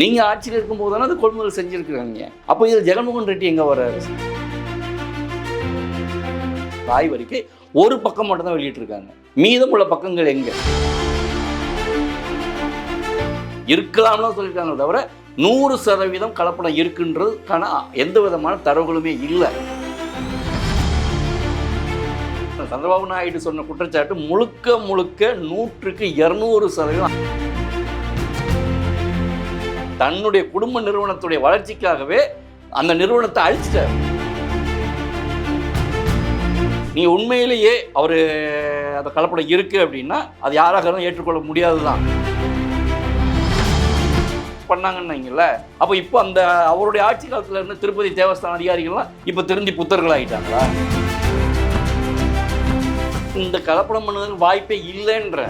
நீங்கள் ஆட்சியில் இருக்கும்போது தானே அது கொள்முதல் செஞ்சுருக்குறாங்க. அப்போ இதில் ஜெகன்மோகன் ரெட்டி எங்கே வர்றாரு? ஆய்வறிக்கை ஒரு பக்கம் மட்டும் தான் மீதம் உள்ள பக்கங்கள் எங்க? இருக்கலாம்னு சொல்லியிருக்காங்க தவிர நூறு சதவீதம் கலப்படம் இருக்குன்றதுக்கான எந்த விதமான தரவுகளுமே இல்லை. சந்திரபாபு நாயுடு சொன்ன குற்றச்சாட்டு முழுக்க முழுக்க நூற்றுக்கு இருநூறு சதவீதம். தன்னுடைய குடும்ப நிறுவனத்துடைய வளர்ச்சிக்காகவே அந்த நிறுவனத்தை அழிச்சிட்டார். நீ உண்மையிலேயே அவர் அந்த கலப்படம் இருக்கு அப்படின்னா அது யாராக இருந்தாலும் ஏற்றுக்கொள்ள முடியாதுதான். பண்ணாங்கன்னீங்கல்ல அப்போ இப்போ அந்த அவருடைய ஆட்சி காலத்தில் இருந்து திருப்பதி தேவஸ்தான அதிகாரிகள்லாம் இப்போ திருந்தி புத்தர்கள் ஆகிட்டாங்களா இந்த கலப்படம் பண்ணுறதுக்கு வாய்ப்பே இல்லைன்ற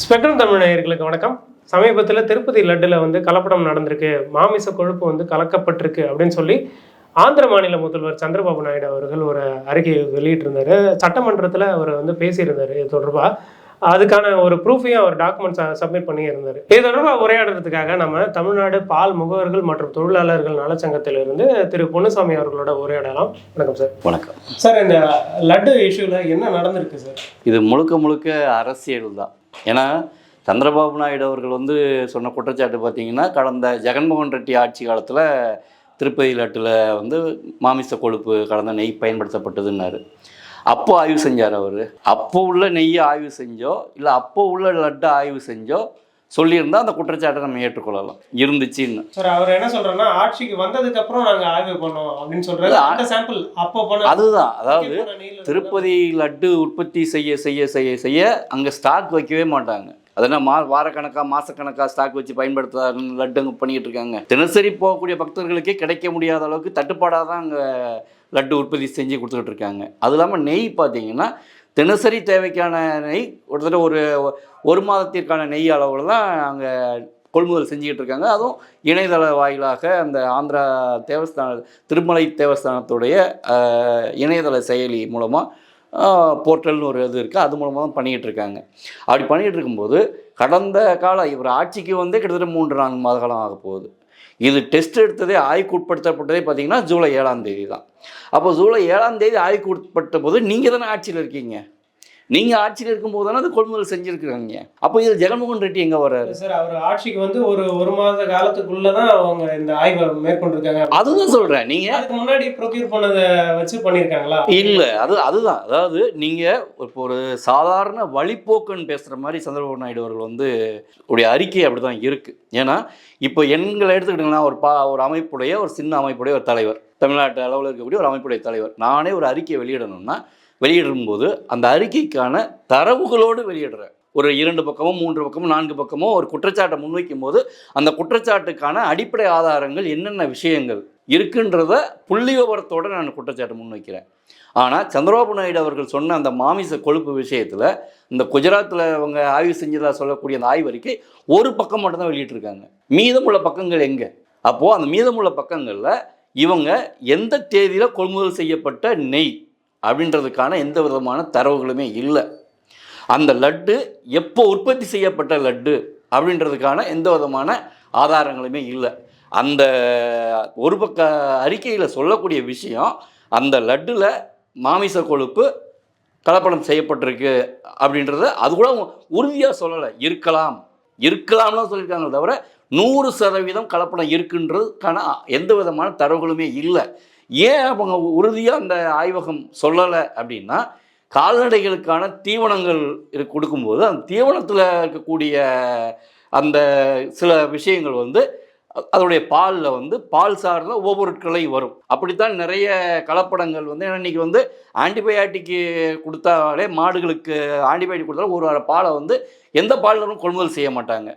ஸ்பெக்ட்ரம் தமிழ் நேயர்களுக்கு வணக்கம். சமீபத்தில் திருப்பதி லட்டுல வந்து கலப்படம் நடந்திருக்கு. மாமிச கொழுப்பு வந்து கலக்கப்பட்டிருக்கு அப்படின்னு சொல்லி ஆந்திர மாநில முதல்வர் சந்திரபாபு நாயுடு அவர்கள் ஒரு அறிக்கையை வெளியிட்டிருந்தாரு. சட்டமன்றத்தில் அவர் வந்து பேசியிருந்தாரு இது தொடர்பாக அதுக்கான ஒரு ப்ரூஃபையும் அவர் டாக்குமெண்ட்ஸ் சப்மிட் பண்ணி இருந்தார் இது தொடர்பாக உரையாடுறதுக்காக நம்ம தமிழ்நாடு பால் முகவர்கள் மற்றும் தொழிலாளர்கள் நலச்சங்கத்திலிருந்து திரு பொன்னுசாமி அவர்களோட உரையாடலாம். வணக்கம் சார். வணக்கம். சார் இந்த லட்டு இஷ்யூல என்ன நடந்திருக்கு சார்? இது முழுக்க முழுக்க அரசியல் தான். ஏன்னா சந்திரபாபு நாயுடு அவர்கள் வந்து சொன்ன குற்றச்சாட்டு பார்த்தீங்கன்னா கடந்த ஜெகன்மோகன் ரெட்டி ஆட்சி காலத்தில் திருப்பதி லட்டில் வந்து மாமிச கொழுப்பு கலந்த நெய் பயன்படுத்தப்பட்டதுன்னாரு. அப்போ ஆய்வு செஞ்சார் அவர். அப்போ உள்ள நெய்யை ஆய்வு செஞ்சோ இல்லை அப்போ உள்ள லட்டை ஆய்வு செஞ்சோ சொல்லியிருந்தா அந்த குற்றச்சாட்டை நம்ம ஏற்றுக்கொள்ளலாம். இருந்துச்சுன்னு. சார் அவர் என்ன சொல்றாருன்னா ஆட்சிக்கு வந்ததுக்கு அப்புறம் நாங்க ஆய்வு பண்ணோம் அப்படின்னு இல்ல, அந்த சாம்பிள் அப்போ பண்ண அதுதான். அதாவது திருப்பதி லட்டு உற்பத்தி செய்ய செய்ய செய்ய செய்ய அங்கே ஸ்டாக் வைக்கவே மாட்டாங்க. அதெல்லாம் மா வாரக்கணக்காக மாதக்கணக்காக ஸ்டாக் வச்சு பயன்படுத்த லட்டு அங்கே பண்ணிக்கிட்டு இருக்காங்க. தினசரி போகக்கூடிய பக்தர்களுக்கே கிடைக்க முடியாத அளவுக்கு தட்டுப்பாடாக தான் அங்கே லட்டு உற்பத்தி செஞ்சு கொடுத்துக்கிட்டு இருக்காங்க. அது இல்லாமல் நெய் பார்த்தீங்கன்னா தினசரி தேவைக்கான நெய் கிட்டத்தட்ட ஒரு ஒரு மாதத்திற்கான நெய் அளவில் தான் அங்கே கொள்முதல் செஞ்சுக்கிட்டு இருக்காங்க. அதுவும் இணையதள வாயிலாக அந்த ஆந்திரா தேவஸ்தான திருமலை தேவஸ்தானத்துடைய இணையதள செயலி மூலமாக போர்ட்டல்னு ஒரு இது இருக்குது அது மூலமாக தான் பண்ணிக்கிட்டு இருக்காங்க. அப்படி பண்ணிகிட்டு இருக்கும்போது கடந்த கால இவர் ஆட்சிக்கு வந்து கிட்டத்தட்ட மூன்று நான்கு மாத காலம் ஆக போகுது இது டெஸ்ட் எடுத்ததே ஆய்வுக்கு உட்படுத்தப்பட்டதே பார்த்தீங்கன்னா ஜூலை ஏழாம் தேதி தான் அப்போ ஜூலை ஏழாம் தேதி ஆய்வுக்கு உட்பட்ட போது நீங்கள் தானே ஆட்சியில் இருக்கீங்க? நீங்கள் ஆட்சியில் இருக்கும்போது தானே அது கொள்முதல் செஞ்சுருக்குறாங்க. அப்போ இது ஜெகன்மோகன் ரெட்டி எங்கே வர்றாரு? சார் அவர் ஆட்சிக்கு வந்து ஒரு ஒரு மாத காலத்துக்குள்ளதான் அவங்க இந்த ஆய்வை மேற்கொண்டிருக்காங்க. அதுதான் சொல்கிறேன் நீங்கள் அதுக்கு முன்னாடி ப்ரொக்யூர் பண்ணதை வச்சு பண்ணிருக்காங்களா? இல்லை அது அதுதான். அதாவது நீங்கள் இப்போ ஒரு சாதாரண வழிப்போக்குன்னு பேசுகிற மாதிரி சந்திரபாபு நாயுடு அவர்கள் வந்து உடைய அறிக்கை அப்படி தான் இருக்குது ஏன்னா இப்போ எங்களை எடுத்துக்கிட்டிங்கன்னா ஒரு பா ஒரு அமைப்புடைய ஒரு சின்ன அமைப்புடைய ஒரு தலைவர். தமிழ்நாட்டு அளவில் இருக்கக்கூடிய ஒரு அமைப்புடைய தலைவர். நானே ஒரு அறிக்கையை வெளியிடணும்னா வெளியிடும்போது அந்த அறிக்கைக்கான தரவுகளோடு வெளியிடுறேன் ஒரு இரண்டு பக்கமோ மூன்று பக்கமோ நான்கு பக்கமோ ஒரு குற்றச்சாட்டை முன்வைக்கும் போது அந்த குற்றச்சாட்டுக்கான அடிப்படை ஆதாரங்கள் என்னென்ன விஷயங்கள் இருக்குன்றத புள்ளி விவரத்தோடு நான் குற்றச்சாட்டை முன்வைக்கிறேன். ஆனால் சந்திரபாபு நாயுடு அவர்கள் சொன்ன அந்த மாமிச கொழுப்பு விஷயத்தில் இந்த குஜராத்தில் அவங்க ஆய்வு செஞ்சதாக சொல்லக்கூடிய அந்த ஆய்வறிக்கை ஒரு பக்கம் மட்டும்தான் வெளியிட்டிருக்காங்க. மீதமுள்ள பக்கங்கள் எங்கே? அப்போது அந்த மீதமுள்ள பக்கங்களில் இவங்க எந்த தேதியில் கொள்முதல் செய்யப்பட்ட நெய்? அப்படின்றதுக்கான எந்த விதமான தரவுகளுமே இல்லை. அந்த லட்டு எப்போ உற்பத்தி செய்யப்பட்ட லட்டு அப்படின்றதுக்கான எந்த விதமான ஆதாரங்களுமே இல்லை. அந்த ஒரு பக்க அறிக்கையில் சொல்லக்கூடிய விஷயம் அந்த லட்டில் மாமிச கொழுப்பு கலப்படம் செய்யப்பட்டிருக்கு அப்படின்றத அது கூட உறுதியாக சொல்லலை. இருக்கலாம். இருக்கலாம்னு சொல்லியிருக்காங்க தவிர நூறு சதவீதம் கலப்படம் இருக்குன்றதுக்கான எந்த விதமான தரவுகளுமே இல்லை. ஏன் அவங்க உறுதியாக அந்த ஆய்வகம் சொல்லலை அப்படின்னா கால்நடைகளுக்கான தீவனங்கள் கொடுக்கும்போது அந்த தீவனத்தில் இருக்கக்கூடிய அந்த சில விஷயங்கள் வந்து அதோடைய பாலில் வந்து பால் சார்ந்த உபபொருட்களை வரும். அப்படித்தான் நிறைய கலப்படங்கள் வந்து ஏன்னா இன்னைக்கு வந்து ஆன்டிபயாட்டிக்கு கொடுத்தாலே மாடுகளுக்கு ஆன்டிபயாட்டிக் கொடுத்தாலும் ஒரு வார பாலை வந்து எந்த பாலிலும் கொள்முதல் செய்ய மாட்டாங்க.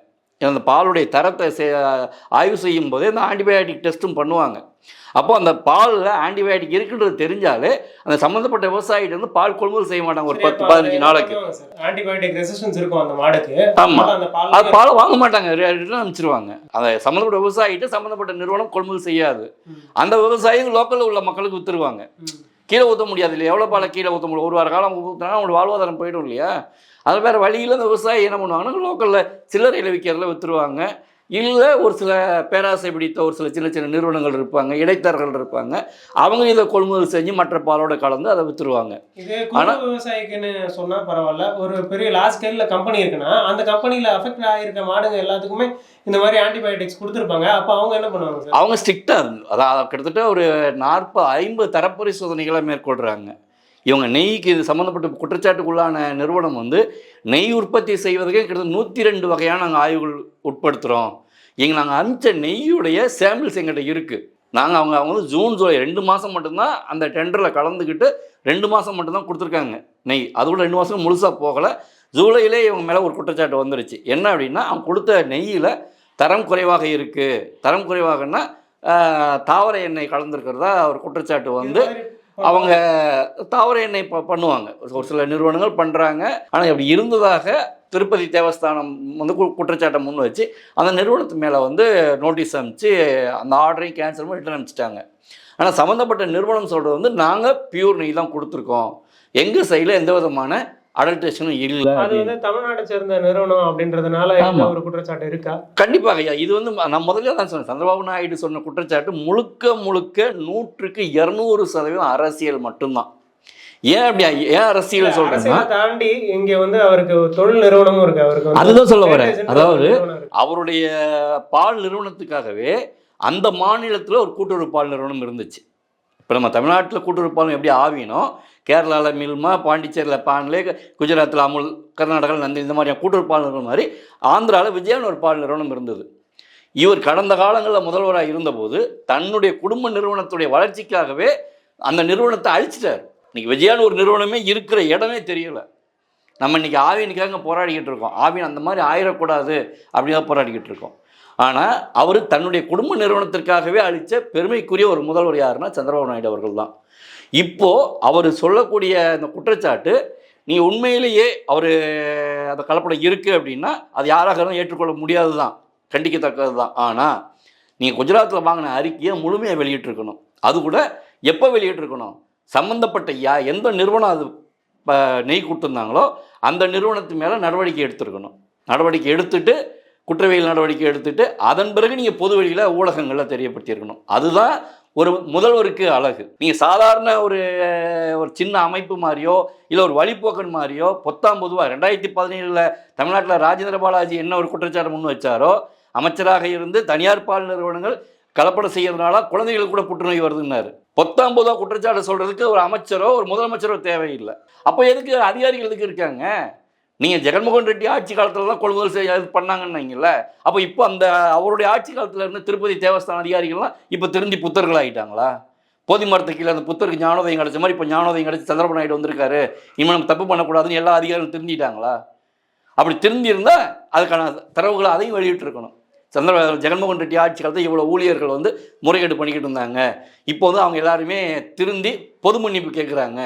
அந்த பாலுடைய தரத்தை செ- ஆய்வு செய்யும் போதே இந்த ஆன்டிபயாட்டிக் டெஸ்ட்டும் பண்ணுவாங்க. அப்போ அந்த பாலில் ஆன்டிபயாட்டிக் இருக்குன்றது தெரிஞ்சாலே அந்த சம்மந்தப்பட்ட விவசாயிகிட்ட வந்து பால் கொள்முதல் செய்ய மாட்டாங்க. ஒரு பத்து பதினஞ்சு நாளைக்கு. ஆன்டிபயோட்டிக் ரெசிஸ்டன்ஸ் இருக்கும் அந்த மாடுக்கு. ஆமா. அதனால அந்த பால் அது பாலை வாங்க மாட்டாங்க. ரிட்டர்ன் அனுப்பிச்சிருவாங்க. அந்த சம்மந்தப்பட்ட விவசாயிகிட்ட சம்மந்தப்பட்ட நிறுவனம் கொள்முதல் செய்யாது. அந்த விவசாயி லோக்கலில் உள்ள மக்களுக்கு வித்துருவாங்க. கீழே ஊற்ற முடியாது இல்லையா? எவ்வளோ பாலை கீழே ஊற்ற முடியும்? ஒரு வார காலம் ஊற்றினா அவங்களோட வாழ்வாதாரம் போயிடும் இல்லையா? அது வேறு வழியில் இந்த விவசாயி என்ன பண்ணுவாங்கன்னா லோக்கலில் சில்லறையில் விற்கிறதுல விற்றுருவாங்க இல்லை ஒரு சில பேராசை பிடித்த ஒரு சில சின்ன சின்ன நிறுவனங்கள் இருப்பாங்க இடைத்தரகர்கள் இருப்பாங்க. அவங்க இதை கொள்முதல் செஞ்சு மற்ற பாலோட கலந்து அதை இது குறு விவசாயிக்குன்னு சொன்னா பரவாயில்ல. ஒரு பெரிய லார்ஜ் ஸ்கேல்ல கம்பெனி இருக்குன்னா அந்த கம்பெனில அஃபெக்ட் ஆகிருக்க மாடுங்க எல்லாத்துக்குமே இந்த மாதிரி ஆன்டிபயோட்டிக்ஸ் கொடுத்துருப்பாங்க. அப்ப அவங்க என்ன பண்ணுவாங்க அவங்க ஸ்ட்ரிக்டாக அதாவது கிட்டத்தட்ட ஒரு நாற்பது ஐம்பது தரப்பரிசோதனைகளை மேற்கொள்கிறாங்க இவங்க நெய்க்கு இது சம்மந்தப்பட்ட குற்றச்சாட்டுக்குள்ளான நிறுவனம் வந்து நெய் உற்பத்தி செய்வதற்கே கிட்டத்தட்ட நூற்றி ரெண்டு வகையான நாங்கள் ஆய்வுகள் உட்படுத்துகிறோம் இங்கே நாங்கள் அனுப்பிச்ச நெய்யுடைய சாம்பிள்ஸ் எங்கிட்ட இருக்குது நாங்கள் அவங்க அவங்க வந்து ஜூன் ஜூலை ரெண்டு மாதம் மட்டும்தான் அந்த டெண்டரில் கலந்துக்கிட்டு ரெண்டு மாதம் மட்டும்தான் கொடுத்துருக்காங்க நெய். அது கூட ரெண்டு மாதம் முழுசாக போகலை. ஜூலையிலே இவங்க மேலே ஒரு குற்றச்சாட்டு வந்துருச்சு. என்ன அப்படின்னா அவங்க கொடுத்த நெய்யில் தரம் குறைவாக இருக்குது தரம் குறைவாகன்னா தாவர எண்ணெய் கலந்துருக்கிறதா ஒரு குற்றச்சாட்டு வந்து அவங்க தாவர எண்ணெய் பண்ணுவாங்க. ஒரு சில நிறுவனங்கள் பண்ணுறாங்க ஆனால் அப்படி இருந்ததாக திருப்பதி தேவஸ்தானம் வந்து கு- குற்றச்சாட்டை முன் வச்சு அந்த நிறுவனத்து மேலே வந்து நோட்டீஸ் அனுப்பிச்சு அந்த ஆர்டரையும் கேன்சல் பண்ணி ரிட்டர்ன் அனுப்பிச்சிட்டாங்க. ஆனால் சம்மந்தப்பட்ட நிறுவனம் சொல்கிறது வந்து நாங்கள் பியூர் நெய் தான் கொடுத்துருக்கோம். எங்கள் சைடில் எந்த விதமான அடல்ட்ரேஷனும் இல்லை அது வந்து தமிழ்நாட்டை சேர்ந்த நிறுவனம் அப்படின்றதுனால. ஒரு குற்றச்சாட்டு இருக்கா? கண்டிப்பாக ஐயா. இது வந்து நான் முதல்ல தான் சொன்னேன். சந்திரபாபு நாயுடு சொன்ன குற்றச்சாட்டு முழுக்க முழுக்க நூற்றுக்கு இரநூறு சதவீதம் அரசியல் மட்டும்தான். ஏன் அப்படி ஏன் அரசியல் அரசியலை தாண்டி இங்க வந்து அவருக்கு தொழில் நிறுவனமும் இருக்கு. அவருக்கு அதுதான் சொல்ல வரேன். அதாவது. அவருடைய பால் நிறுவனத்துக்காகவே அந்த மாநிலத்தில் ஒரு கூட்டுறவு பால் நிறுவனம் இருந்துச்சு. இப்போ நம்ம தமிழ்நாட்டில் கூட்டுறவு எப்படி ஆவினோ கேரளாவில் மில்மா பாண்டிச்சேரியில் பான்லே குஜராத்தில் அமுல் கர்நாடகாவில் நந்தி இந்த மாதிரியான கூட்டுறவு மாதிரி ஆந்திராவில் விஜயான்னு ஒரு பால் நிறுவனம் இருந்தது. இவர் கடந்த காலங்களில் முதல்வராக இருந்தபோது தன்னுடைய குடும்ப நிறுவனத்துடைய வளர்ச்சிக்காகவே அந்த நிறுவனத்தை அழிச்சிட்டார். இன்னைக்கு விஜயான்னு ஒரு நிறுவனமே இருக்கிற இடமே தெரியலை. நம்ம இன்னைக்கு ஆவியனுக்காக போராடிக்கிட்டு இருக்கோம். ஆவியன் அந்த மாதிரி ஆயிடக்கூடாது அப்படி தான் போராடிக்கிட்டு இருக்கோம். ஆனால் அவர் தன்னுடைய குடும்ப நிறுவனத்திற்காகவே அளித்த பெருமைக்குரிய ஒரு முதல்வர் யாருன்னா சந்திரபாபு நாயுடு அவர்கள் தான். இப்போது அவர் சொல்லக்கூடிய அந்த குற்றச்சாட்டு நீ உண்மையிலேயே அவர் அந்த கலப்படம் இருக்குது அப்படின்னா அது யாராக இருந்தாலும் ஏற்றுக்கொள்ள முடியாது தான் கண்டிக்கத்தக்கது தான் ஆனால் நீங்கள் குஜராத்தில் வாங்கின அறிக்கையை முழுமையாக வெளியிட்டிருக்கணும். அது கூட எப்போ வெளியிட்டிருக்கணும்? சம்மந்தப்பட்ட யா எந்த நிறுவனம் அது ப நெய் கொடுத்துருந்தாங்களோ அந்த நிறுவனத்து மேலே நடவடிக்கை எடுத்திருக்கணும். நடவடிக்கை எடுத்துட்டு குற்றவியல் நடவடிக்கை எடுத்துட்டு அதன் பிறகு நீங்கள் பொது வழியில் ஊடகங்களில் தெரியப்படுத்தியிருக்கணும். அதுதான் ஒரு முதல்வருக்கு அழகு. நீங்கள் சாதாரண ஒரு ஒரு சின்ன அமைப்பு மாதிரியோ இல்லை ஒரு வழிப்போக்கன் மாதிரியோ பொத்தாம் பொதுவாக ரெண்டாயிரத்தி பதினேழில் தமிழ்நாட்டில் ராஜேந்திர பாலாஜி என்ன ஒரு குற்றச்சாட்டு முன் வச்சாரோ அமைச்சராக இருந்து தனியார் பால் நிறுவனங்கள் கலப்படம் செய்யறதுனால குழந்தைகளுக்கு கூட புற்றுநோய் வருதுன்னாரு. பொத்தாம் பொதுவாக குற்றச்சாட்டு சொல்கிறதுக்கு ஒரு அமைச்சரோ ஒரு முதலமைச்சரோ தேவையில்லை. அப்போ எதுக்கு அதிகாரிகள் எதுக்கு இருக்காங்க? நீங்கள் ஜெகன்மோகன் ரெட்டி ஆட்சி தான் கொள்முதல் செய்ய இது பண்ணாங்கன்னீங்கல்ல அப்போ இப்போ அந்த அவருடைய ஆட்சி காலத்தில் இருந்து திருப்பதி தேவஸ்தான அதிகாரிகள்லாம் இப்போ திருந்தி புத்தர்கள் ஆகிட்டாங்களா போதி மரத்து கீழே அந்த புத்தருக்கு ஞானோதயம் கிடச்ச மாதிரி இப்போ ஞானோதயம் கிடச்சி சந்திரபாபு நாயுடு வந்திருக்காரு. இனிமேல் நம்ம தப்பு பண்ணக்கூடாதுன்னு எல்லா அதிகாரிகளும் திருந்திட்டாங்களா? அப்படி திருந்திருந்தால் அதுக்கான தரவுகளை அதையும் வெளியிட்டிருக்கணும். சந்திர ஜெகன்மோகன் ரெட்டி ஆட்சி காலத்தில் இவ்வளோ ஊழியர்கள் வந்து முறைகேடு பண்ணிக்கிட்டு இருந்தாங்க. இப்போ வந்து அவங்க எல்லாருமே திருந்தி பொது மன்னிப்பு கேட்குறாங்க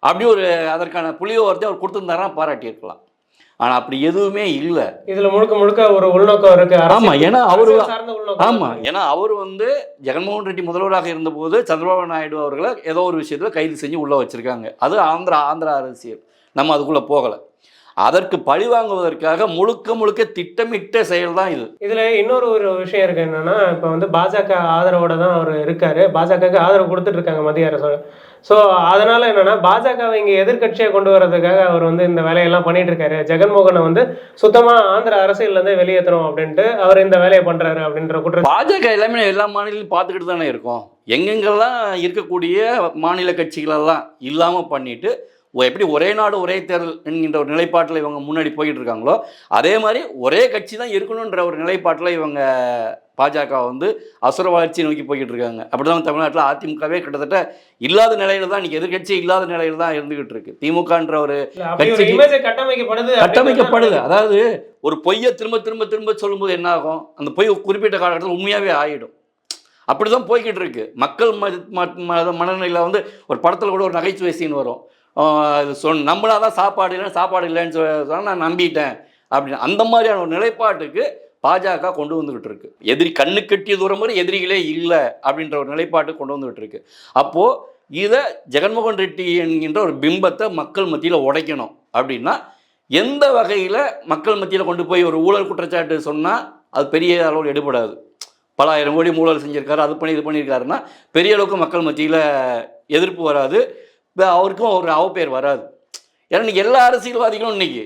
அப்படி ஒரு அதற்கான புள்ளியோரத்தை அவர் கொடுத்துருந்தாருன்னா பாராட்டியிருக்கலாம். ஆனால் அப்படி எதுவுமே இல்லை. இதுல முழுக்க முழுக்க ஒரு உள்நோக்கம் இருக்கு. அரசியல் ஆமா, ஏன்னா அவரு- ஆமாம். ஏன்னா அவர் வந்து ஜெகன்மோகன் ரெட்டி முதல்வராக இருந்தபோது சந்திரபாபு நாயுடு அவர்களை ஏதோ ஒரு விஷயத்தில் கைது செஞ்சு உள்ளே வச்சுருக்காங்க. அது ஆந்திரா ஆந்திரா அரசியல். நம்ம அதுக்குள்ளே போகலை. அதற்கு பழி வாங்குவதற்காக முழுக்க முழுக்க திட்டமிட்ட செயல் தான் இது. இதுல இன்னொரு ஒரு விஷயம் இருக்கு என்னன்னா இப்ப வந்து பாஜக ஆதரவோட தான் அவர் இருக்காரு. பாஜகவுக்கு ஆதரவு கொடுத்துட்டு இருக்காங்க மத்திய அரசு. ஸோ அதனால என்னன்னா பாஜகவை இங்க எதிர்க்கட்சியை கொண்டு வர்றதுக்காக அவர் வந்து இந்த வேலையெல்லாம் பண்ணிட்டு இருக்காரு. ஜெகன்மோகனை வந்து சுத்தமா ஆந்திர அரசியல்ல இருந்தே வெளியேற்றணும் அப்படின்ட்டு அவர் இந்த வேலையை பண்றாரு அப்படின்ற குற்றம் பாஜக எல்லாமே எல்லா மாநிலத்திலும் பார்த்துக்கிட்டு தானே இருக்கோம். எங்கெங்கெல்லாம் இருக்கக்கூடிய மாநில கட்சிகளெல்லாம் இல்லாமல் பண்ணிட்டு எப்படி ஒரே நாடு ஒரே தேர்தல் என்கின்ற ஒரு நிலைப்பாட்டில் இவங்க முன்னாடி போயிட்டு இருக்காங்களோ அதே மாதிரி ஒரே கட்சி தான் இருக்கணுன்ற ஒரு நிலைப்பாட்டில் இவங்க பாஜக வந்து அசுர வளர்ச்சி நோக்கி போய்கிட்டு இருக்காங்க அப்படிதான் தமிழ்நாட்டில் அதிமுகவே கிட்டத்தட்ட இல்லாத நிலையில தான் இன்னைக்கு எதிர்க்கட்சி இல்லாத நிலையில தான் இருந்துகிட்டு இருக்கு. திமுகன்ற ஒரு கட்டமைக்கப்படுது கட்டமைக்கப்படுது. அதாவது ஒரு பொய்யை திரும்ப திரும்ப திரும்ப சொல்லும்போது என்ன ஆகும்? அந்த பொய் குறிப்பிட்ட காலகட்டத்தில் உண்மையாகவே ஆயிடும். அப்படிதான் போய்கிட்டு இருக்கு மக்கள் மனநிலையில் வந்து ஒரு படத்தில் கூட ஒரு நகைச்சுவை சீன் வரும். ஆஹ் இது சொன் சாப்பாடு இல்லை சாப்பாடு இல்லைன்னு சொல்ல நான் நம்பிட்டேன். அப்படின்னு அந்த மாதிரியான ஒரு நிலைப்பாட்டுக்கு பாஜக கொண்டு வந்துகிட்டு இருக்கு. எதிரி கண்ணு கட்டிய தூரம் வரை எதிரிகளே இல்லை அப்படின்ற ஒரு நிலைப்பாட்டு கொண்டு வந்துகிட்டு இருக்கு. அப்போது இதை ஜெகன்மோகன் ரெட்டி என்கின்ற ஒரு பிம்பத்தை மக்கள் மத்தியில் உடைக்கணும் அப்படின்னா எந்த வகையில் மக்கள் மத்தியில் கொண்டு போய் ஒரு ஊழல் குற்றச்சாட்டு சொன்னால் அது பெரிய அளவில் எடுபடாது. பல ஆயிரம் கோடி ஊழல் செஞ்சிருக்காரு அது பண்ணி இது பண்ணியிருக்காருன்னா பெரிய அளவுக்கு மக்கள் மத்தியில் எதிர்ப்பு வராது. அவருக்கும் ஒரு அவப்பேர் வராது. ஏன்னா இன்னைக்கு எல்லா அரசியல்வாதிகளும் இன்னைக்கு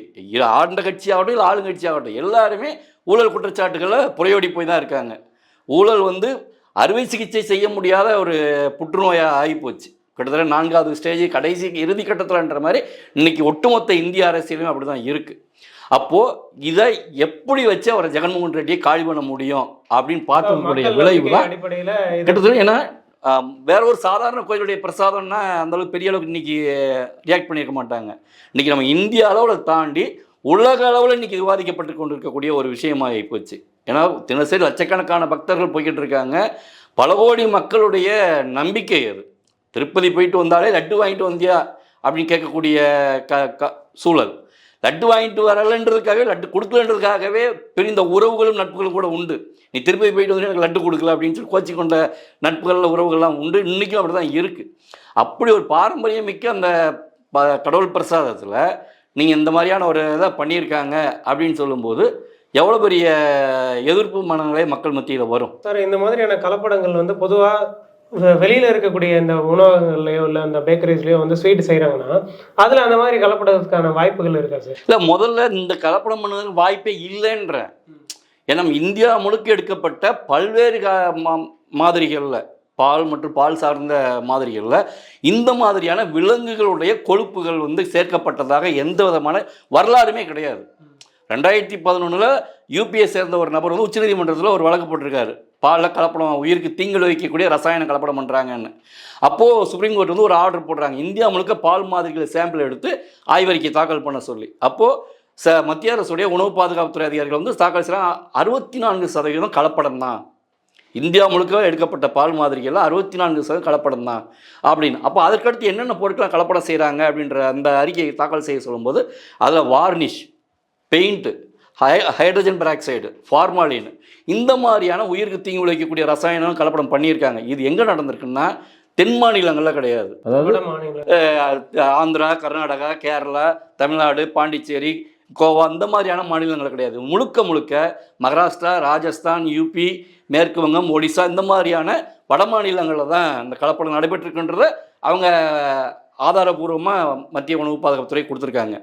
ஆண்ட கட்சி ஆகட்டும் இல்லை ஆளுங்கட்சி ஆகட்டும் எல்லாருமே ஊழல் குற்றச்சாட்டுகளை புறையோடி போய் தான் இருக்காங்க. ஊழல் வந்து அறுவை சிகிச்சை செய்ய முடியாத ஒரு புற்றுநோயாக ஆகிப்போச்சு. கிட்டத்தட்ட நான்காவது ஸ்டேஜ் கடைசி இறுதி கட்டத்தில்ன்ற மாதிரி இன்னைக்கு ஒட்டுமொத்த இந்திய அரசியலும் அப்படி தான் இருக்குது அப்போது இதை எப்படி வச்சு அவரை ஜெகன்மோகன் ரெட்டியை காலி பண்ண முடியும் அப்படின்னு மக்கள் விளைவு தான் கிட்டத்தட்ட ஏன்னா வேற ஒரு சாதாரண கோயிலுடைய பிரசாதம்னா அந்தளவுக்கு பெரிய அளவுக்கு இன்னைக்கு ரியாக்ட் பண்ணியிருக்க மாட்டாங்க. இன்றைக்கி நம்ம இந்திய அளவில் தாண்டி உலக அளவில் இன்னைக்கு விவாதிக்கப்பட்டு கொண்டு இருக்கக்கூடிய ஒரு விஷயமாக போச்சு. ஏன்னா தினசரி லட்சக்கணக்கான பக்தர்கள் போய்கிட்டு இருக்காங்க. பல கோடி மக்களுடைய நம்பிக்கை அது. திருப்பதி போயிட்டு வந்தாலே லட்டு வாங்கிட்டு வந்தியா? அப்படின்னு கேட்கக்கூடிய க க சூழல். லட்டு வாங்கிட்டு வரலன்றதுக்காகவே லட்டு கொடுக்கலன்றதுக்காகவே பிரிந்த உறவுகளும் நட்புகளும் கூட உண்டு. நீ திருப்பி போயிட்டு வந்து எனக்கு லட்டு கொடுக்கல அப்படின்னு சொல்லி கோச்சி கொண்ட உறவுகள்லாம் உண்டு. இன்றைக்கும் அப்படி தான் இருக்குது அப்படி ஒரு பாரம்பரியம் மிக்க அந்த ப- கடவுள் பிரசாதத்தில் நீங்கள் இந்த மாதிரியான ஒரு இதை பண்ணியிருக்காங்க அப்படின்னு சொல்லும்போது எவ்வளோ பெரிய எதிர்ப்பு மனநிலை மக்கள் மத்தியில் வரும்? சார் இந்த மாதிரியான கலப்படங்கள் வந்து பொதுவாக வெளியில இருக்கக்கூடிய இந்த உணவகங்கள்லயோ இல்ல அந்த பேக்கரிஸ்லயோ வந்து ஸ்வீட் செய்றாங்கன்னா அதுல அந்த மாதிரி கலப்படத்துக்கான வாய்ப்புகள் இருக்கா சார் இல்லை முதல்ல இந்த கலப்படம் பண்ணுறதுக்கு வாய்ப்பே இல்லைன்றேன் ஏன்னா இந்தியா முழுக்க எடுக்கப்பட்ட பல்வேறு மாதிரிகளில் பால் மற்றும் பால் சார்ந்த மாதிரிகளில் இந்த மாதிரியான விலங்குகளுடைய கொழுப்புகள் வந்து சேர்க்கப்பட்டதாக எந்த விதமான வரலாறுமே கிடையாது. ரெண்டாயிரத்தி பதினொன்றில் யூபிஎஸ் சேர்ந்த ஒரு நபர் வந்து உச்சநீதிமன்றத்தில் ஒரு வழக்கு போட்டிருக்காரு. பாலில் கலப்படம் உயிருக்கு தீங்கு விளைவிக்கக்கூடிய ரசாயன கலப்படம் பண்ணுறாங்கன்னு அப்போது சுப்ரீம் கோர்ட் வந்து ஒரு ஆர்டர் போடுறாங்க. இந்தியா முழுக்க பால் மாதிரிகளை சாம்பிள் எடுத்து ஆய்வறிக்கை தாக்கல் பண்ண சொல்லி. அப்போது ச மத்திய அரசுடைய உணவு பாதுகாப்புத்துறை அதிகாரிகள் வந்து தாக்கல் செய்கிறாங்க அறுபத்தி நான்கு சதவீதம் கலப்படம் தான். இந்தியா முழுக்க எடுக்கப்பட்ட பால் மாதிரிகள் அறுபத்தி நான்கு சதவீதம் கலப்படம் தான் அப்படின்னு. அப்போ அதற்கடுத்து என்னென்ன பொருட்களை கலப்படம் செய்கிறாங்க அப்படின்ற அந்த அறிக்கையை தாக்கல் செய்ய சொல்லும்போது அதில் வார்னிஷ் பெயிண்ட்டு ஹை ஹைட்ரஜன் பெராக்சைடு ஃபார்மாலின் இந்த மாதிரியான உயிருக்கு தீங்கு விளைவிக்கக்கூடிய ரசாயனம் கலப்படம் பண்ணியிருக்காங்க. இது எங்கே நடந்திருக்குன்னா தென் மாநிலங்களில் கிடையாது. ஆந்திரா கர்நாடகா கேரளா தமிழ்நாடு பாண்டிச்சேரி கோவா இந்த மாதிரியான மாநிலங்கள் கிடையாது. முழுக்க முழுக்க மகாராஷ்டிரா ராஜஸ்தான் யூபி மேற்கு வங்கம் ஒடிசா இந்த மாதிரியான வட மாநிலங்களில் தான் இந்த கலப்படம் நடைபெற்றிருக்குன்றத அவங்க ஆதாரபூர்வமாக மத்திய உணவு பாதுகாப்புத்துறை கொடுத்துருக்காங்க.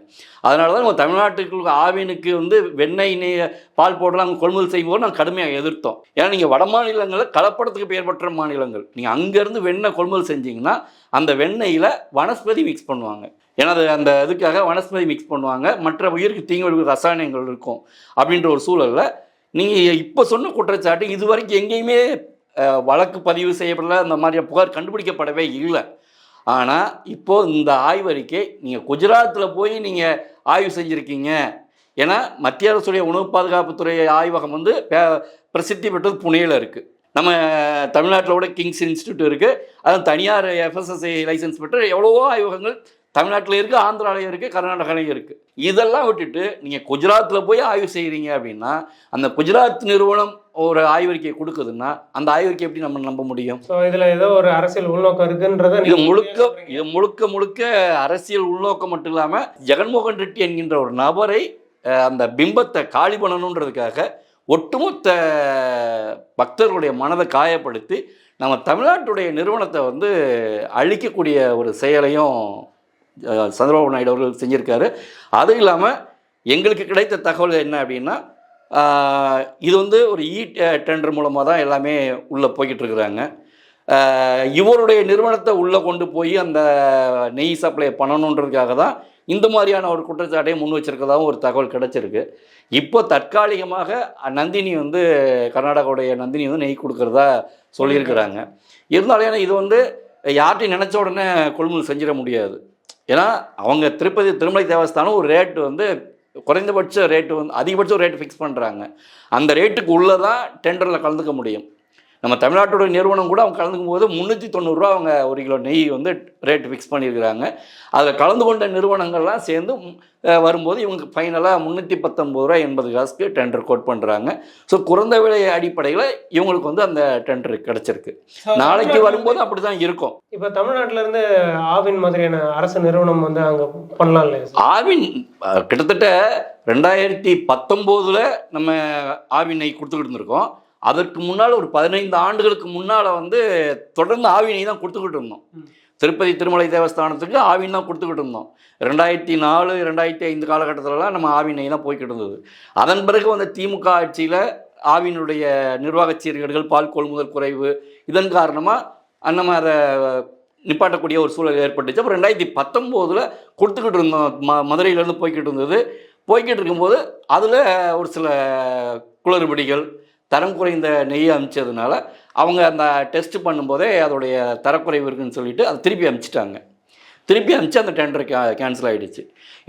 அதனால தான் நம்ம தமிழ்நாட்டுக்கு ஆவினுக்கு வந்து வெண்ணெய் நெய் பால் போடலாம் அங்கே கொள்முதல் செய்வோம் நாங்கள் கடுமையாக எதிர்த்தோம். ஏன்னா நீங்கள் வட மாநிலங்களில் கலப்படத்துக்கு பெயர் பெற்ற மாநிலங்கள். நீங்கள் அங்கேருந்து வெண்ணெய் கொள்முதல் செஞ்சீங்கன்னா அந்த வெண்ணெயில் வனஸ்பதி மிக்ஸ் பண்ணுவாங்க. ஏன்னா அது அந்த இதுக்காக வனஸ்பதி மிக்ஸ் பண்ணுவாங்க. மற்ற உயிருக்கு தீங்கு விளைவிக்கும் ரசாயனங்கள் இருக்கும் அப்படின்ற ஒரு சூழலில் நீங்கள் இப்போ சொன்ன குற்றச்சாட்டு இது வரைக்கும் எங்கேயுமே வழக்கு பதிவு செய்யப்படல அந்த மாதிரி புகார் கண்டுபிடிக்கப்படவே இல்லை. ஆனால் இப்போது இந்த ஆய்வறிக்கை நீங்கள் குஜராத்தில் போய் நீங்கள் ஆய்வு செஞ்சுருக்கீங்க. ஏன்னா மத்திய அரசுடைய உணவு பாதுகாப்புத்துறை ஆய்வகம் வந்து பிரசித்தி பெற்றது புனேயில் இருக்குது நம்ம தமிழ்நாட்டில் கூட கிங்ஸ் இன்ஸ்டியூட் இருக்குது அது தனியார் எஃப்எஸ்எஸ்ஐ லைசன்ஸ் பெற்ற எவ்வளவோ ஆய்வகங்கள் தமிழ்நாட்டில் இருக்குது ஆந்திராலையும் இருக்குது கர்நாடகாலையும் இருக்குது இதெல்லாம் விட்டுட்டு நீங்கள் குஜராத்தில் போய் ஆய்வு செய்கிறீங்க அப்படின்னா அந்த குஜராத் நிறுவனம் ஒரு ஆய்வறிக்கை கொடுக்குதுன்னா அந்த ஆய்வறிக்கை எப்படி நம்ம நம்ப முடியும் சோ இதுல ஏதோ ஒரு அரசியல் உள்நோக்கம் இருக்குன்றத இது முழுக்க. இது முழுக்க முழுக்க அரசியல் உள்நோக்கம் மட்டும் இல்லாமல் ஜெகன்மோகன் ரெட்டி என்கின்ற ஒரு நபரை அந்த பிம்பத்தை காலி பண்ணணுன்றதுக்காக ஒட்டுமொத்த பக்தர்களுடைய மனதை காயப்படுத்தி நம்ம தமிழ்நாட்டுடைய நிறுவனத்தை வந்து அழிக்கக்கூடிய ஒரு செயலையும் சந்திரபாபு நாயுடு அவர்கள் செஞ்சிருக்காரு அது இல்லாமல் எங்களுக்கு கிடைத்த தகவல் என்ன அப்படின்னா இது வந்து ஒரு இ டெண்டர் மூலமாக தான் எல்லாமே உள்ளே போய்கிட்டு இருக்கிறாங்க. இவருடைய நிறுவனத்தை உள்ளே கொண்டு போய் அந்த நெய் சப்ளை பண்ணணுன்றதுக்காக தான் இந்த மாதிரியான ஒரு குற்றச்சாட்டையும் முன் வச்சிருக்கதாகவும் ஒரு தகவல் கிடச்சிருக்கு. இப்போ தற்காலிகமாக நந்தினி வந்து கர்நாடகாவுடைய நந்தினி வந்து நெய் கொடுக்குறதா சொல்லியிருக்கிறாங்க. இருந்தாலும் ஏன்னா இது வந்து யார்ட்டையும் நினச்ச உடனே கொள்முதல் செஞ்சிட முடியாது. ஏன்னா அவங்க திருப்பதி திருமலை தேவஸ்தானம் ஒரு ரேட்டு வந்து குறைந்தபட்ச ரேட்டு வந்து அதிகபட்ச ரேட்டு ஃபிக்ஸ் பண்ணுறாங்க அந்த ரேட்டுக்கு உள்ளே தான் டெண்டரில் கலந்துக்க முடியும். நம்ம தமிழ்நாட்டோட நிறுவனம் கூட அவங்க கலந்துக்கும் போது முந்நூற்றி தொண்ணூறுரூவா அவங்க ஒரு கிலோ நெய் வந்து ரேட் ஃபிக்ஸ் பண்ணியிருக்கிறாங்க. அதில் கலந்து கொண்ட நிறுவனங்கள்லாம் சேர்ந்து வரும்போது இவங்க ஃபைனலாக முந்நூற்றி பத்தொம்பது ரூபா எண்பது காசுக்கு டெண்டர் கோட் பண்ணுறாங்க ஸோ குறைந்த விலை அடிப்படையில் இவங்களுக்கு வந்து அந்த டெண்டர் கிடச்சிருக்கு. நாளைக்கு வரும்போது அப்படி தான் இருக்கும். இப்ப தமிழ்நாட்டுல இருந்து ஆவின் மாதிரியான அரசு நிறுவனம் வந்து அங்க பண்ணலாம் இல்லையா ஆவின் கிட்டத்தட்ட ரெண்டாயிரத்தி பத்தொம்போதில் நம்ம ஆவின் நெய் கொடுத்துக்கிட்டு இருந்திருக்கோம். அதற்கு முன்னால் ஒரு பதினைந்து ஆண்டுகளுக்கு முன்னால் வந்து தொடர்ந்து ஆவி நெய் தான் கொடுத்துக்கிட்டு இருந்தோம். திருப்பதி திருமலை தேவஸ்தானத்துக்கு ஆவின் தான் கொடுத்துக்கிட்டு இருந்தோம். ரெண்டாயிரத்தி நாலு ரெண்டாயிரத்தி ஐந்து காலகட்டத்திலலாம் நம்ம ஆவின் தான் போய்கிட்டு இருந்தது. அதன் பிறகு வந்த திமுக ஆட்சியில் ஆவினுடைய நிர்வாகச் சீர்கேடுகள் பால் கொள்முதல் குறைவு இதன் காரணமாக நம்ம அதை நிப்பாட்டக்கூடிய ஒரு சூழல் ஏற்பட்டுச்சு. அப்புறம் ரெண்டாயிரத்தி பத்தொம்போதில் கொடுத்துக்கிட்டு இருந்தோம். ம மதுரையிலேருந்து போய்கிட்டு இருந்தது. போய்கிட்டு இருக்கும்போது அதில் ஒரு சில குளறுபடிகள் தரம் குறைந்த நெய்யை அமிச்சதுனால அவங்க அந்த டெஸ்ட் பண்ணும்போதே அதோடைய தரக்குறைவு இருக்குன்னு சொல்லிட்டு அதை திருப்பி அமிச்சிட்டாங்க. திருப்பி அமிச்சு அந்த டெண்டர் கே கேன்சல் ஆகிடுச்சு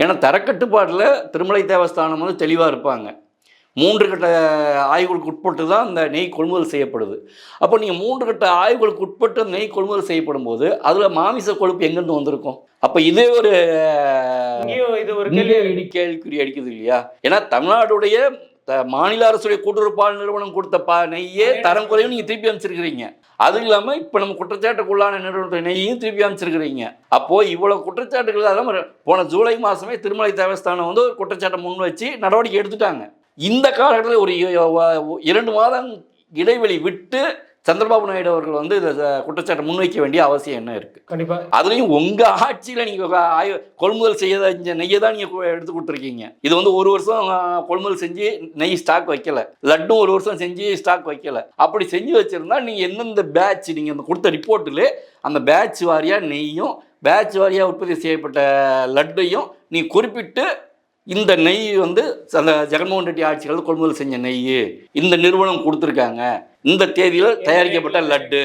ஏன்னா தரக்கட்டுப்பாட்டில் திருமலை தேவஸ்தானம் வந்து தெளிவாக இருப்பாங்க. மூன்று கட்ட ஆய்வுகளுக்கு உட்பட்டு தான் இந்த நெய் கொள்முதல் செய்யப்படுது. அப்போ நீங்கள் மூன்று கட்ட ஆய்வுகளுக்கு உட்பட்டு அந்த நெய் கொள்முதல் செய்யப்படும் போது அதில் மாமிச கொழுப்பு எங்கேருந்து வந்திருக்கும்? அப்போ இதே ஒரு இது ஒரு கேள்வி. கேள்விக்குறி அடிக்குது இல்லையா? ஏன்னா தமிழ்நாடுடைய த- மாநில அரசுடைய கூட்டுறவு நிறுவனம் கொடுத்த பா நெய்யே தரம் குறையும் நீங்கள் திருப்பி அமைச்சிருக்கிறீங்க அது இல்லாமல் இப்போ நம்ம குற்றச்சாட்டுக்குள்ளான நிறுவனத்துடைய நெய்யும் திருப்பி அமைச்சிருக்கிறீங்க அப்போது இவ்வளோ குற்றச்சாட்டுகள் அதாவது போன ஜூலை மாதமே திருமலை தேவஸ்தானம் வந்து ஒரு குற்றச்சாட்டை முன் வச்சு நடவடிக்கை எடுத்துட்டாங்க. இந்த காலகட்டத்தில் ஒரு இரண்டு மாதம் இடைவெளி விட்டு சந்திரபாபு நாயுடு அவர்கள் வந்து இதை குற்றச்சாட்டை முன்வைக்க வேண்டிய அவசியம் என்ன இருக்குது கண்டிப்பா. அதுலயும் உங்க ஆட்சியில நீங்க கொள்முதல் செய்ய நெய்யை தான் நீங்க எடுத்து கொடுத்துருக்கீங்க. இது வந்து ஒரு வருஷம் கொள்முதல் செஞ்சு நெய் ஸ்டாக் வைக்கல. லட்டும் ஒரு வருஷம் செஞ்சு ஸ்டாக் வைக்கல. அப்படி செஞ்சு வச்சிருந்தா நீங்க எந்தெந்த பேட்ச் நீங்க அந்த கொடுத்த ரிப்போர்ட்டில் அந்த பேட்ச் வாரியா நெய்யும் பேட்ச் வாரியா உற்பத்தி செய்யப்பட்ட லட்டையும் நீ குறிப்பிட்டு இந்த நெய் வந்து அந்த ஜெகன்மோகன் ரெட்டி ஆட்சிகள் கொள்முதல் செஞ்ச நெய் இந்த நிறுவனம் கொடுத்துருக்காங்க. இந்த தேதியில் தயாரிக்கப்பட்ட லட்டு.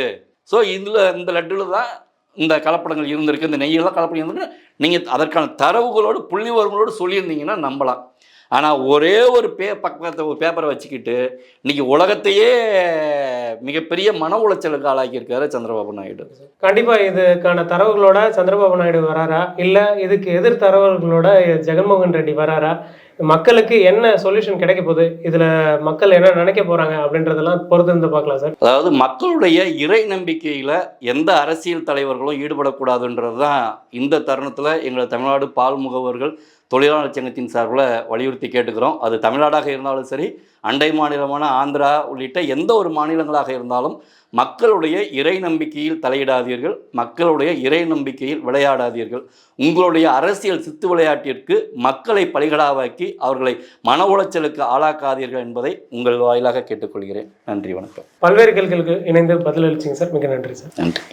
ஸோ இதில் இந்த லட்டில் தான் இந்த கலப்படங்கள் இருந்திருக்கு. இந்த நெய்யெல்லாம் கலப்படம் இருந்திருக்கு. நீங்கள் அதற்கான தரவுகளோடு புள்ளி விவரங்களோடு சொல்லியிருந்தீங்கன்னா நம்பலாம். ஆனால் ஒரே ஒரு பே பக்கத்தை ஒரு பேப்பரை வச்சுக்கிட்டு இன்னைக்கு உலகத்தையே மிகப்பெரிய மன உளைச்சலுக்கு ஆளாக்கியிருக்காரு சந்திரபாபு நாயுடு. கண்டிப்பா இதுக்கான தரவுகளோட சந்திரபாபு நாயுடு வராரா? இல்ல இதுக்கு எதிர் தரவுகளோட ஜெகன்மோகன் ரெட்டி வராரா? மக்களுக்கு என்ன சொல்யூஷன் கிடைக்க போகுது? இதுல மக்கள் என்ன நினைக்க போறாங்க அப்படின்றதெல்லாம் பொறுத்து இருந்து பார்க்கலாம் சார். அதாவது மக்களுடைய இறை நம்பிக்கையில் எந்த அரசியல் தலைவர்களும் ஈடுபடக்கூடாதுன்றது தான் இந்த தருணத்தில் எங்கள் தமிழ்நாடு பால் முகவர்கள் தொழிலாளர் சங்கத்தின் சார்பில் வலியுறுத்தி கேட்டுக்கிறோம். அது தமிழ்நாடாக இருந்தாலும் சரி அண்டை மாநிலமான ஆந்திரா உள்ளிட்ட எந்த ஒரு மாநிலங்களாக இருந்தாலும் மக்களுடைய இறை நம்பிக்கையில் தலையிடாதீர்கள் மக்களுடைய இறை நம்பிக்கையில் விளையாடாதீர்கள். உங்களுடைய அரசியல் சித்து விளையாட்டிற்கு மக்களை பலிகடாவாக்கி அவர்களை மன உளைச்சலுக்கு ஆளாக்காதீர்கள் என்பதை உங்கள் வாயிலாக கேட்டுக்கொள்கிறேன். நன்றி வணக்கம். பல்வேறு கேள்விகளுக்கு இணைந்து பதிலளிச்சிங்க சார். மிக நன்றி சார். நன்றி.